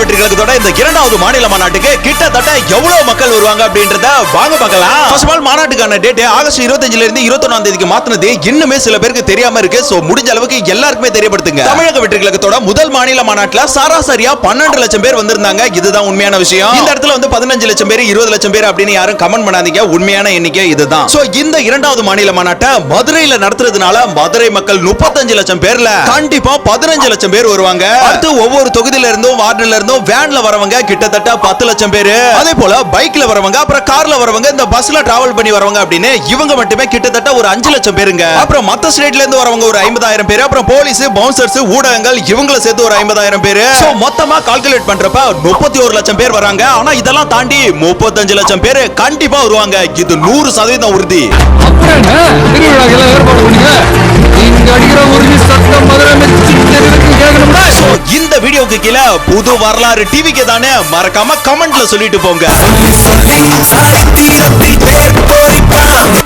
வெற்றி கழகத்தோட இந்த இரண்டாவது மாநில மாநாட்டுக்கு கிட்டத்தட்ட எவ்வளவு மக்கள் வருவாங்க அப்படின்றத வாங்க பார்க்கலாம். ஃபர்ஸ்ட் ஆஃப் ஆல் மாநாட்டுக்கான டேட் ஆகஸ்ட் 25 ல இருந்து 21 தேதிக்கு மாத்தினது இன்னுமே சில பேருக்கு தெரியாம இருக்கு. சோ முடிஞ்ச அளவுக்கு எல்லாருக்குமே தெரியப்படுத்துங்க. தமிழக வெற்றி கழகத்தோட முதல் மாநில மாநாட்டுல சராசரியா 12 லட்சம் பேர் வந்திருந்தாங்க. இதுதான் உண்மையான விஷயம். இந்த இடத்துல வந்து 15 லட்சம் பேர் 20 லட்சம் பேர் அப்படின்னு யாரும் கமெண்ட் பண்ணாதீங்க. உண்மையான எண்ணிக்கை இதுதான். சோ இந்த இரண்டாவது மாநில மாநாட்டை மதுரையில நடத்துறதுனால மதுரை மக்கள் 35 லட்சம் பேர்ல கண்டிப்பா 15 லட்சம் பேர் வருவாங்க. அடுத்து ஒவ்வொரு தொகுதியில இருந்தும் வார்டுல இருந்தும் வேன்ல வரவங்க கிட்டத்தட்ட 10 லட்சம் பேரு. அதே போல பைக்ல வரவங்க அப்புறம் கார்ல வரவங்க இந்த பஸ்ல டிராவல் பண்ணி வரவங்க அப்படின்னு இவங்க மட்டுமே கிட்டத்தட்ட ஒரு அஞ்சு லட்சம் பேருங்க. அப்புறம் மத்த ஸ்டேட்ல இருந்து வரவங்க ஒரு ஐம்பதாயிரம் பேர். அப்புறம் போலீஸ் பவுன்சர்ஸ் ஊடகங்கள் இவங்களை சேர்த்து ஒரு ஐம்பதாயிரம் பேர். மொத்தமா கால்குலேட் பண்றப்ப முப்பத்தி ஒரு லட்சம் பேர் வராங்க. ஆனா இதெல்லாம் தாண்டி முப்பத்தஞ்சு லட்சம் பேர் கண்டிப்பா வருவாங்க. இது நூறு சதவீதம் உறுதி. அப்புறம் என்ன? திருவிழாக்கெல்லாம் ஏற்பாடு பண்ணுங்க வீடியோக்கு கீழே புது வரலாறு டிவிக்கு தானே மறக்காம கமெண்ட்ல சொல்லிட்டு போங்க. சொல்லி சொல்லி